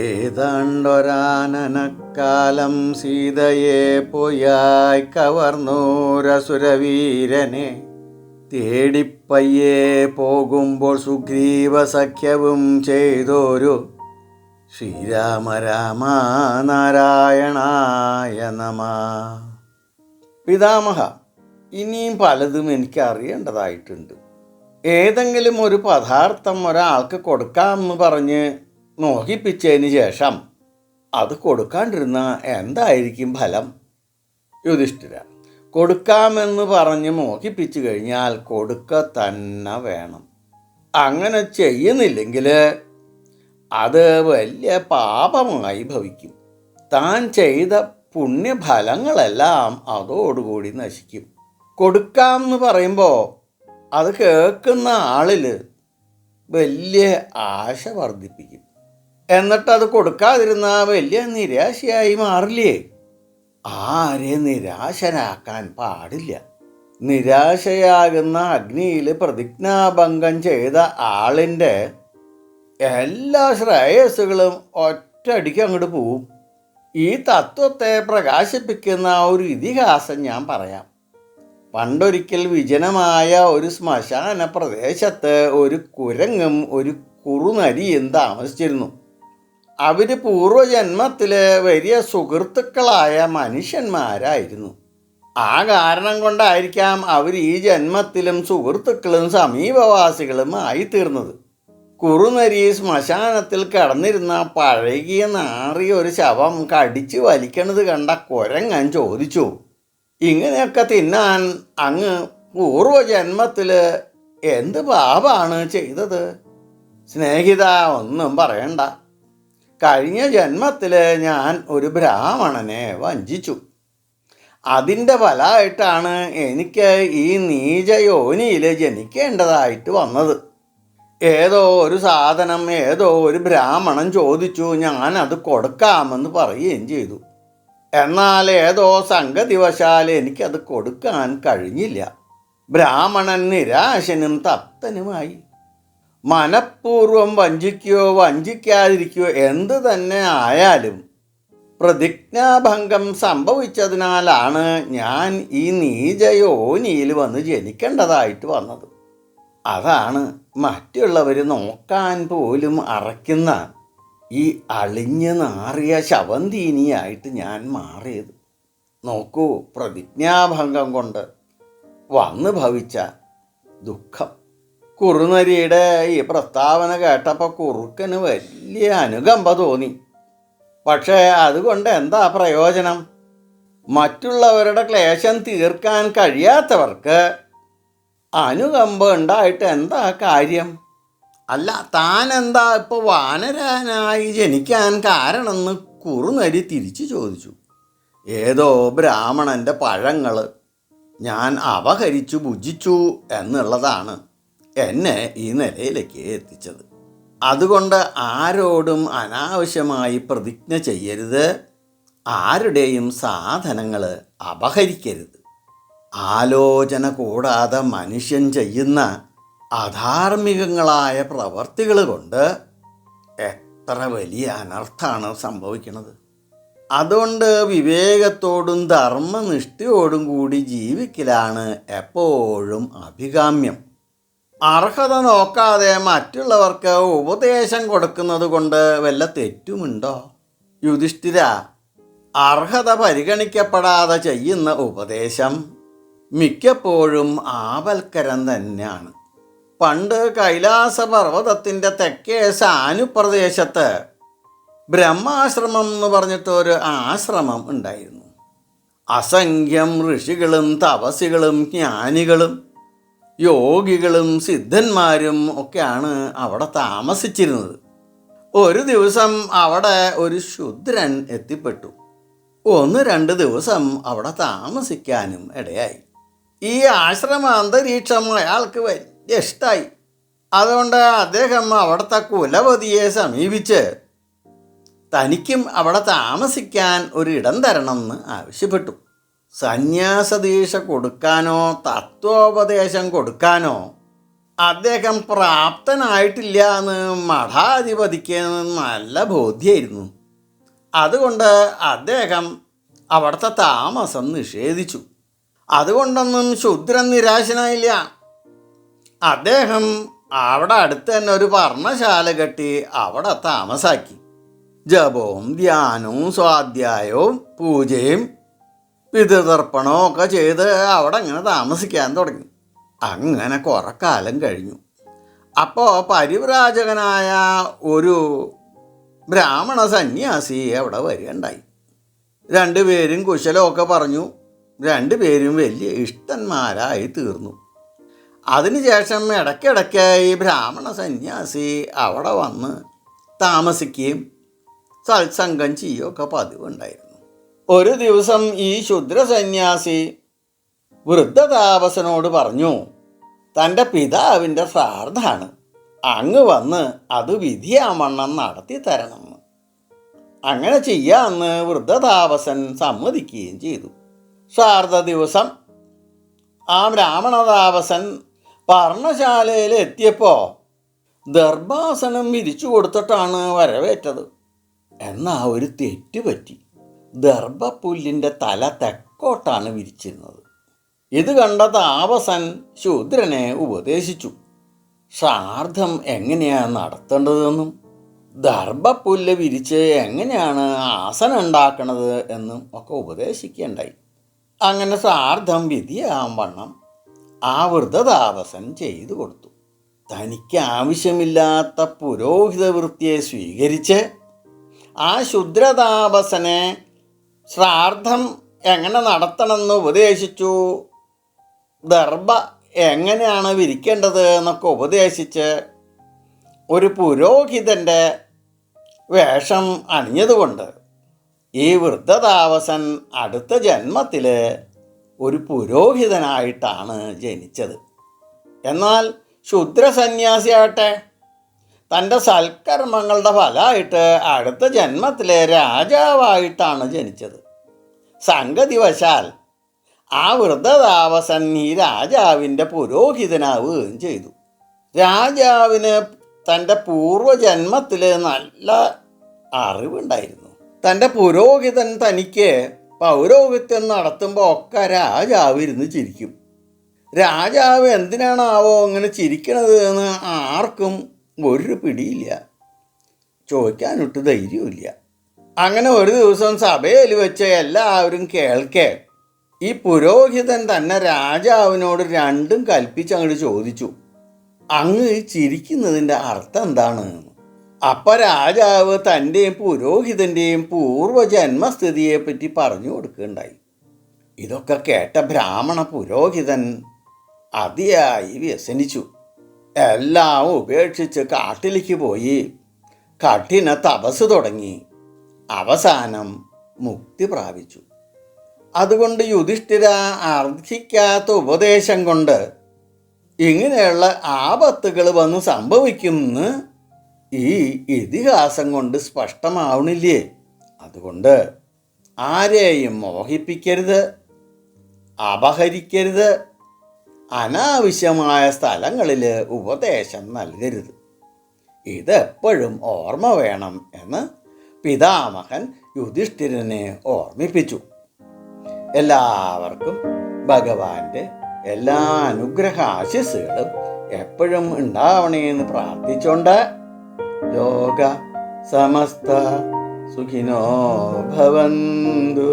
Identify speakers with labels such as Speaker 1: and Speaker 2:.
Speaker 1: ഏതാണ്ടൊരാനനക്കാലം സീതയെ പോയായി കവർന്നൂരസുരവീരനെ തേടിപ്പയ്യെ പോകുമ്പോൾ സുഗ്രീവ സഖ്യവും ചെയ്തോരു ശ്രീരാമ രാമ നാരായണായ നമ. പിതാമഹ ഇനിയും പലതും എനിക്ക് അറിയേണ്ടതായിട്ടുണ്ട്. ഏതെങ്കിലും ഒരു പദാർത്ഥം ഒരാൾക്ക് കൊടുക്കാമെന്ന് പറഞ്ഞ് മോഹിപ്പിച്ചതിന് ശേഷം അത് കൊടുക്കാണ്ടിരുന്ന എന്തായിരിക്കും ഫലം? യുധിഷ്ഠിര കൊടുക്കാമെന്ന് പറഞ്ഞ് മോഹിപ്പിച്ചു കഴിഞ്ഞാൽ കൊടുക്ക തന്നെ വേണം. അങ്ങനെ ചെയ്യുന്നില്ലെങ്കിൽ അത് വലിയ പാപമായി ഭവിക്കും. താൻ ചെയ്ത പുണ്യഫലങ്ങളെല്ലാം അതോടുകൂടി നശിക്കും. കൊടുക്കാമെന്ന് പറയുമ്പോൾ അത് കേൾക്കുന്ന ആളിൽ വലിയ ആശ വർദ്ധിപ്പിക്കും. എന്നിട്ട് അത് കൊടുക്കാതിരുന്ന വലിയ നിരാശയായി മാറില്ലേ? ആരെ നിരാശനാക്കാൻ പാടില്ല. നിരാശയാകുന്ന അഗ്നിയിൽ പ്രതിജ്ഞാഭംഗം ചെയ്ത ആളിന്റെ എല്ലാ ശ്രേയസ്സുകളും ഒറ്റയടിക്ക് അങ്ങോട്ട് പോവും. ഈ തത്വത്തെ പ്രകാശിപ്പിക്കുന്ന ഒരു ഇതിഹാസം ഞാൻ പറയാം. പണ്ടൊരിക്കൽ വിജനമായ ഒരു ശ്മശാന പ്രദേശത്ത് ഒരു കുരങ്ങും ഒരു കുറുനരിയും താമസിച്ചിരുന്നു. അവർ പൂർവജന്മത്തിലെ വലിയ സുഹൃത്തുക്കളായ മനുഷ്യന്മാരായിരുന്നു. ആ കാരണം കൊണ്ടായിരിക്കാം അവർ ഈ ജന്മത്തിലും സുഹൃത്തുക്കളും സമീപവാസികളും ആയിത്തീർന്നത്. കുറുനരി ശ്മശാനത്തിൽ കിടന്നിരുന്ന പഴകിയ നാറിയ ഒരു ശവം കടിച്ചു വലിക്കണത് കണ്ട കുരങ്ങൻ ചോദിച്ചു ഇങ്ങനെയൊക്കെ തിന്നാൻ അങ്ങ് പൂർവജന്മത്തിൽ എന്ത് പാപാണ് ചെയ്തത്? സ്നേഹിത ഒന്നും പറയണ്ട. കഴിഞ്ഞ ജന്മത്തിൽ ഞാൻ ഒരു ബ്രാഹ്മണനെ വഞ്ചിച്ചു. അതിന്റെ ഫലമായിട്ടാണ് എനിക്ക് ഈ നീചയോനിയിൽ ജനിക്കേണ്ടതായിട്ട് വന്നത്. ഏതോ ഒരു സാധനം ഏതോ ഒരു ബ്രാഹ്മണൻ ചോദിച്ചു ഞാൻ അത് കൊടുക്കാമെന്ന് പറയുകയും ചെയ്തു. എന്നാൽ ഏതോ സംഗതിവശാൽ എനിക്കത് കൊടുക്കാൻ കഴിഞ്ഞില്ല. ബ്രാഹ്മണൻ നിരാശനും തപ്തനുമായി. മനഃപൂർവം വഞ്ചിക്കുകയോ വഞ്ചിക്കാതിരിക്കുകയോ എന്ത് തന്നെ ആയാലും പ്രതിജ്ഞാഭംഗം സംഭവിച്ചതിനാലാണ് ഞാൻ ഈ നീചയോനിയിൽ വന്ന് ജനിക്കേണ്ടതായിട്ട് വന്നത്. അതാണ് മറ്റുള്ളവർ നോക്കാൻ പോലും അറയ്ക്കുന്ന ഈ അളിഞ്ഞു നാറിയ ശവന്തീനിയായിട്ട് ഞാൻ മാറിയത്. നോക്കൂ പ്രതിജ്ഞാഭംഗം കൊണ്ട് വന്നു ഭവിച്ച ദുഃഖം. കുറുനരിയുടെ ഈ പ്രസ്താവന കേട്ടപ്പോൾ കുറുക്കന് വലിയ അനുകമ്പ തോന്നി. പക്ഷേ അതുകൊണ്ട് എന്താ പ്രയോജനം? മറ്റുള്ളവരുടെ ക്ലേശം തീർക്കാൻ കഴിയാത്തവർക്ക് അനുകമ്പ ഉണ്ടായിട്ട് എന്താ കാര്യം? അല്ല താൻ എന്താ ഇപ്പോൾ വാനരനായി ജനിക്കാൻ കാരണമെന്ന് കുറുനരി തിരിച്ചു ചോദിച്ചു. ഏതോ ബ്രാഹ്മണന്റെ പഴങ്ങൾ ഞാൻ അപഹരിച്ചു ഭുജിച്ചു എന്നുള്ളതാണ്. എന്നെ ഈ നിലയിലേക്ക് എത്തിച്ചത്. അതുകൊണ്ട് ആരോടും അനാവശ്യമായി പ്രതിജ്ഞ ചെയ്യരുത്. ആരുടെയും സാധനങ്ങൾ അപഹരിക്കരുത്. ആലോചന കൂടാതെ മനുഷ്യൻ ചെയ്യുന്ന അധാർമികങ്ങളായ പ്രവർത്തികൾ കൊണ്ട് എത്ര വലിയ അനർത്ഥാണ് സംഭവിക്കുന്നത്. അതുകൊണ്ട് വിവേകത്തോടും ധർമ്മനിഷ്ഠയോടും കൂടി ജീവിക്കലാണ് എപ്പോഴും അഭികാമ്യം. അർഹത നോക്കാതെ മറ്റുള്ളവർക്ക് ഉപദേശം കൊടുക്കുന്നത് കൊണ്ട് വല്ല തെറ്റുമുണ്ടോ? യുധിഷ്ഠിര അർഹത പരിഗണിക്കപ്പെടാതെ ചെയ്യുന്ന ഉപദേശം മിക്കപ്പോഴും ആപൽക്കരം തന്നെയാണ്. പണ്ട് കൈലാസ പർവതത്തിന്റെ തെക്കേ സാനുപ്രദേശത്ത് ബ്രഹ്മാശ്രമം എന്ന് പറഞ്ഞിട്ടൊരു ആശ്രമം ഉണ്ടായിരുന്നു. അസംഖ്യം ഋഷികളും തപസികളും ജ്ഞാനികളും യോഗികളും സിദ്ധന്മാരും ഒക്കെയാണ് അവിടെ താമസിച്ചിരുന്നത്. ഒരു ദിവസം അവിടെ ഒരു ശുദ്രൻ എത്തിപ്പെട്ടു. ഒന്ന് രണ്ട് ദിവസം അവിടെ താമസിക്കാനും ഇടയായി. ഈ ആശ്രമ അന്തരീക്ഷം അയാൾക്ക് വലിയ ഇഷ്ടമായി അതുകൊണ്ട് അദ്ദേഹം അവിടുത്തെ കുലപതിയെ സമീപിച്ച് തനിക്കും അവിടെ താമസിക്കാൻ ഒരിടം തരണമെന്ന് ആവശ്യപ്പെട്ടു. സന്യാസദീക്ഷ കൊടുക്കാനോ തത്വോപദേശം കൊടുക്കാനോ അദ്ദേഹം പ്രാപ്തനായിട്ടില്ല എന്ന് മഠാധിപതിക്ക് നല്ല ബോധ്യമായിരുന്നു അതുകൊണ്ട് അദ്ദേഹം അവിടുത്തെ താമസം നിഷേധിച്ചു. അതുകൊണ്ടൊന്നും ശുദ്രൻ നിരാശനായില്ല. അദ്ദേഹം അവിടെ അടുത്ത് തന്നെ ഒരു പർണശാല കെട്ടി അവിടെ താമസാക്കി. ജപവും ധ്യാനവും സ്വാധ്യായവും പൂജയും പിതൃതർപ്പണവും ഒക്കെ ചെയ്ത് അവിടെ അങ്ങനെ താമസിക്കാൻ തുടങ്ങി. അങ്ങനെ കുറെ കാലം കഴിഞ്ഞു. അപ്പോൾ പരിവ്രാജകനായ ഒരു ബ്രാഹ്മണ സന്യാസി അവിടെ വരികയുണ്ടായി. രണ്ടുപേരും കുശലമൊക്കെ പറഞ്ഞു. രണ്ടുപേരും വലിയ ഇഷ്ടന്മാരായി തീർന്നു. അതിനുശേഷം ഇടയ്ക്കിടയ്ക്ക് ഈ ബ്രാഹ്മണ സന്യാസി അവിടെ വന്ന് താമസിക്കുകയും സത്സംഗം ചെയ്യുകയൊക്കെ പതിവുണ്ടായിരുന്നു. ഒരു ദിവസം ഈ ശുദ്ര സന്യാസി വൃദ്ധതാപസനോട് പറഞ്ഞു തന്റെ പിതാവിന്റെ ശ്രാദ്ധാണ് അങ്ങ് വന്ന് അത് വിധിയാമണ്ണം നടത്തി തരണം. അങ്ങനെ ചെയ്യാമെന്ന് വൃദ്ധതാപസൻ സമ്മതിക്കുകയും ചെയ്തു. ശ്രാദ്ധ ദിവസം ആ ബ്രാഹ്മണതാപസൻ പർണശാലയിൽ എത്തിയപ്പോൾ ദർഭാസനം വിരിച്ചു കൊടുത്തിട്ടാണ് വരവേറ്റത്. എന്നാ ഒരു തെറ്റ് പറ്റി. ദർഭപ്പുല്ലിന്റെ തല തെക്കോട്ടാണ് വിരിച്ചിരുന്നത്. ഇത് കണ്ട താപസൻ ശൂദ്രനെ ഉപദേശിച്ചു. ശ്രാർത്ഥം എങ്ങനെയാണ് നടത്തേണ്ടതെന്നും ദർഭപ്പുല്ല് വിരിച്ച് എങ്ങനെയാണ് ആസനം ഉണ്ടാക്കണത് എന്നും ഒക്കെ ഉപദേശിക്കേണ്ടായി. അങ്ങനെ ശ്രാർത്ഥം വിധിയാവണ്ണം ആ വൃദ്ധതാപസൻ ചെയ്തു കൊടുത്തു. തനിക്ക് ആവശ്യമില്ലാത്ത പുരോഹിത വൃത്തിയെ സ്വീകരിച്ച് ആ ശുദ്രതാപസനെ ശ്രാർത്ഥം എങ്ങനെ നടത്തണമെന്ന് ഉപദേശിച്ചു? ദർഭ എങ്ങനെയാണ് വിരിക്കേണ്ടത് എന്നൊക്കെ ഉപദേശിച്ച് ഒരു പുരോഹിതന്റെ വേഷം അണിഞ്ഞതുകൊണ്ട് ഈ വൃദ്ധതാവസൻ അടുത്ത ജന്മത്തിൽ ഒരു പുരോഹിതനായിട്ടാണ് ജനിച്ചത്. എന്നാൽ ശുദ്രസന്യാസിയാകട്ടെ തന്റെ സൽക്കർമ്മങ്ങളുടെ ഫലമായിട്ട് അടുത്ത ജന്മത്തിലെ രാജാവായിട്ടാണ് ജനിച്ചത്. സംഗതിവശാൽ ആ വൃദ്ധതാവസൻ ഈ രാജാവിന്റെ പുരോഹിതനാവുകയും ചെയ്തു. രാജാവിന് തന്റെ പൂർവജന്മത്തിൽ നല്ല അറിവുണ്ടായിരുന്നു. തന്റെ പുരോഹിതൻ തനിക്ക് പൗരോഹിത്യം നടത്തുമ്പോൾ ഒക്കെ രാജാവ് ഇരുന്ന് ചിരിക്കും. രാജാവ് എന്തിനാണാവോ അങ്ങനെ ചിരിക്കണത് എന്ന് ആർക്കും ഒരു പിടിയില്ല. ചോദിക്കാനൊട്ട് ധൈര്യമില്ല അങ്ങനെ ഒരു ദിവസം സഭയിൽ വെച്ച് എല്ലാവരും കേൾക്കെ. ഈ പുരോഹിതൻ തന്നെ രാജാവിനോട് രണ്ടും കൽപ്പിച്ച് അങ്ങോട്ട് ചോദിച്ചു അങ്ങ് ചിരിക്കുന്നതിന്റെ അർത്ഥം എന്താണ്? അപ്പ രാജാവ് തന്റെയും പുരോഹിതന്റെയും പൂർവജന്മസ്ഥിതിയെപ്പറ്റി പറഞ്ഞു കൊടുക്കുകയുണ്ടായി. ഇതൊക്കെ കേട്ട ബ്രാഹ്മണ പുരോഹിതൻ അതിയായി വ്യസനിച്ചു. എല്ലാം ഉപേക്ഷിച്ച് കാട്ടിലേക്ക് പോയി. കഠിന തപസ് തുടങ്ങി. അവസാനം മുക്തി പ്രാപിച്ചു. അതുകൊണ്ട് യുധിഷ്ഠിര അർഹിക്കാത്ത ഉപദേശം കൊണ്ട് ഇങ്ങനെയുള്ള ആപത്തുകൾ വന്ന് സംഭവിക്കുമെന്ന് ഈ ഇതിഹാസം കൊണ്ട് സ്പഷ്ടമാവണില്ലേ? അതുകൊണ്ട് ആരെയും മോഹിപ്പിക്കരുത് അപഹരിക്കരുത് അനാവശ്യമായ സ്ഥലങ്ങളിൽ ഉപദേശം നൽകരുത്. ഇതെപ്പോഴും ഓർമ്മ വേണം എന്ന് പിതാമഹൻ യുധിഷ്ഠിരനെ ഓർമ്മിപ്പിച്ചു. എല്ലാവർക്കും ഭഗവാന്റെ എല്ലാ അനുഗ്രഹ ആശിസ്സുകളും എപ്പോഴും ഉണ്ടാവണേന്ന് പ്രാർത്ഥിച്ചുകൊണ്ട് ലോക സമസ്ത സുഖിനോ ഭവന്തു.